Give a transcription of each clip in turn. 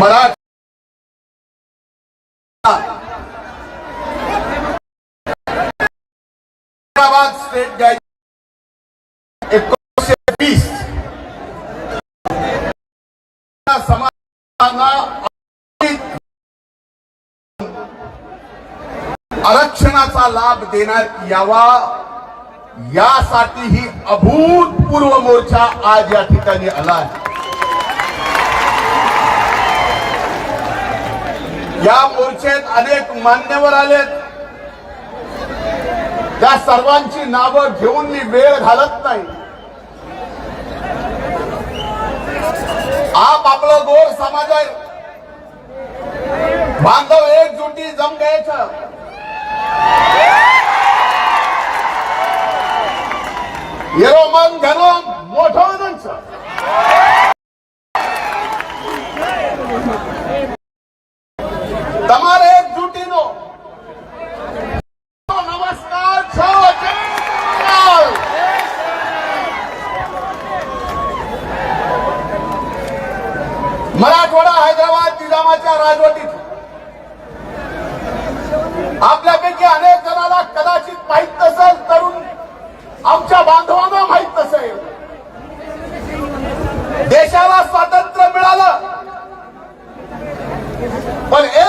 Maratha state guys एकोणीसशे वीस. समाजांना आरक्षणाचा लाभ देण्यात यावा यासाठी ही अभूतपूर्व मोर्चा आज या ठिकाणी आला आहे. या मोर्चेत अनेक मान्यवर आलेत. त्या सर्वांची नावं घेऊन मी वेळ घालत नाही. आप आपलं गोर समाज आहे. बांधव एकजुटी जम घ्यायचं. येरो मन घनो मोठं તમારે એકજૂટીનો નમસ્કાર છો જય જવાહર. मराठवाडा हैदराबाद निजामाच्या राजवटीत आपल्यापैकी अनेक जणांना कदाचित माहीत नसेल तरुण आमच्या बांधवांना माहीत नसेल देशाला स्वातंत्र्य मिळालं पण एक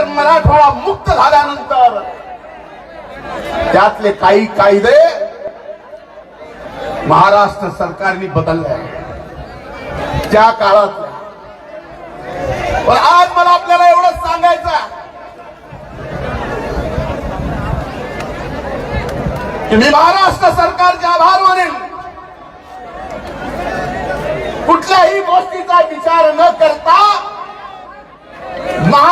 नंतर मराठवाडा मुक्त झाल्यानंतर त्यातले काही कायदे महाराष्ट्र सरकारने बदलले त्या काळात पण आज मला आपल्याला एवढंच सांगायचं की मी महाराष्ट्र सरकारचे आभार मानेन कुठल्याही गोष्टीचा विचार न करता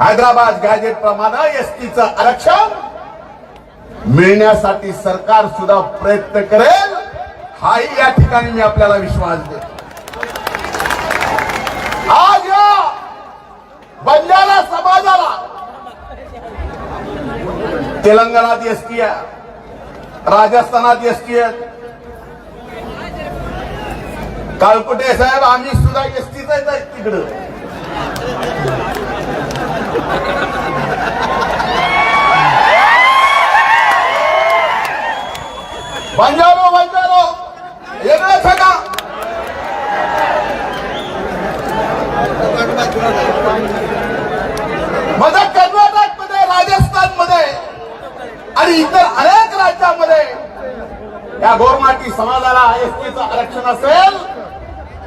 हैदराबाद गॅजेट प्रमाणे एसटीच आरक्षण मिळण्यासाठी सरकार सुद्धा प्रयत्न करेल. हाही या ठिकाणी मी आपल्याला विश्वास देतो. आज या बंजारा समाजाला तेलंगणात एसटी आहे राजस्थानात एसटी आहेत कालकुटे साहेब आम्ही सुद्धा एसटीच आहे तिकडं. बंजारो बंजारो वेगळंच आहे का कर्नाटकमध्ये राजस्थानमध्ये आणि इतर अनेक राज्यामध्ये या गोरमाटी समाजाला एसटीचं आरक्षण असेल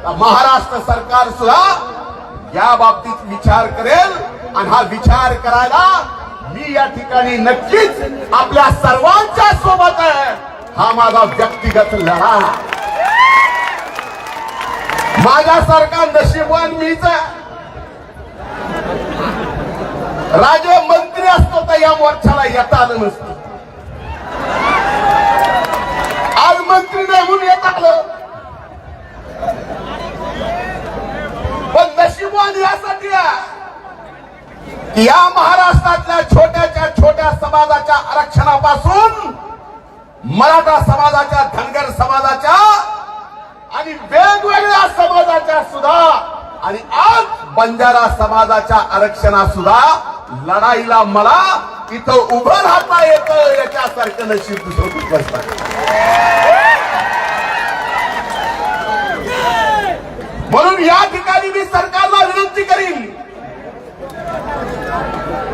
तर महाराष्ट्र सरकार सुद्धा या बाबतीत विचार करेल आणि हा विचार करायला मी या ठिकाणी नक्कीच आपल्या सर्वांच्या सोबत आहे. हा माझा व्यक्तिगत लढा. माझ्यासारखा नशीबवान मीच आहे. राजे मंत्री असतो तर या मोर्चाला येता आलं नसतं आज मंत्री नाही म्हणून येत आलं की या महाराष्ट्रातल्या छोट्याच्या छोट्या समाजाच्या आरक्षणापासून मराठा समाजाच्या धनगर समाजाच्या आणि वेगवेगळ्या समाजाच्या सुद्धा आणि आज बंजारा समाजाच्या आरक्षणा सुद्धा लढाईला मला इथं उभं राहता येतं याच्यासारखं नशीब दुसरं कुठलंच नाही म्हणून या ठिकाणी मी सरकारला विनंती करीन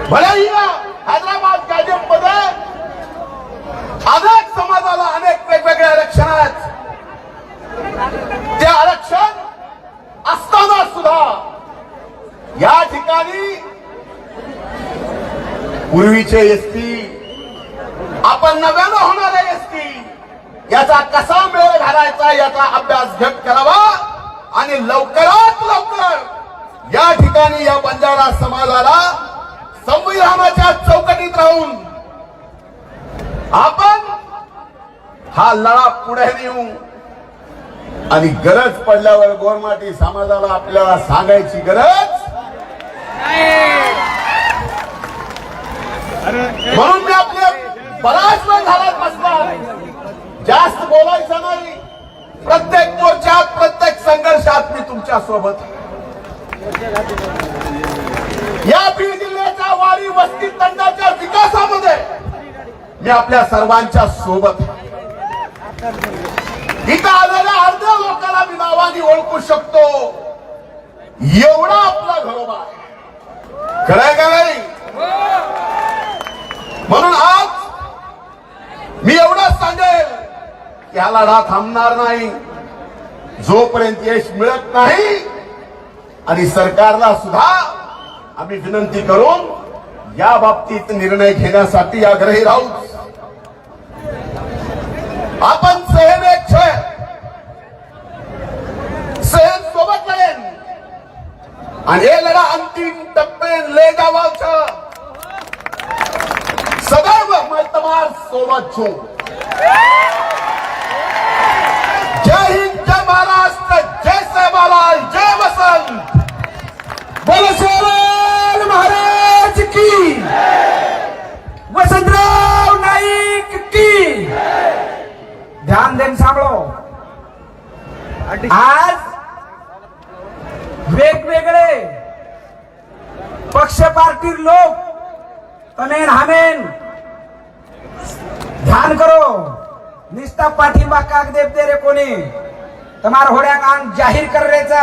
भलेही या हैदराबाद गॅजेटमध्ये अनेक समाजाला अनेक वेगवेगळे आरक्षण आहेत ते आरक्षण असताना सुद्धा या ठिकाणी पूर्वीचे एसटी आपण नव्यानं होणारे एसटी याचा कसा मेळ घालायचा याचा अभ्यास घट करावा आणि लवकरात लवकर या ठिकाणी या बंजारा समाजाला संविधानाच्या चौकटीत राहून आपण हा लढा पुढे नेऊ. आणि गरज पडल्यावर गोरमाटी समाजाला आपल्याला सांगायची गरज म्हणून मी आपले बराच वेळ झाला बसला जास्त बोलायचं नाही. प्रत्येक मोर्चात प्रत्येक संघर्षात मी तुमच्यासोबत या बीड जिल्ह्याच्या वारी वस्ती तंडाच्या विकासामध्ये मी आपल्या सर्वांच्या सोबत इथं आलेल्या अर्ध्या लोकांना मी नावाने ओळखू शकतो. एवढा आपला घरोबा खरं खरंय का नाही म्हणून आज मी एवढंच सांगेल त्या लढा थांबणार नाही. जोपर्यंत यश मिळत नाही आणि सरकारला सुद्धा आम्ही विनंती करून या बाबतीत निर्णय घेण्यासाठी आग्रही राहू. आपण सहन एक सहन सोबत लढेन आणि हे लढा अंतिम टप्पे ले जावाचं सदैव मैं सोबत छू. जय हिंद जय महाराष्ट्र जय सेवालाल जय वसंत. बोलो महाराज की. वसंतराव नाईक की. ध्यान देन सांभळो. आज वेगवेगळे पक्ष पार्टी लोक तमेन हमेन ध्यान करो. निस्ता पाठिंबा काग देवते रे कोणी. तुम्हाला होड्या कान जाहीर करायचा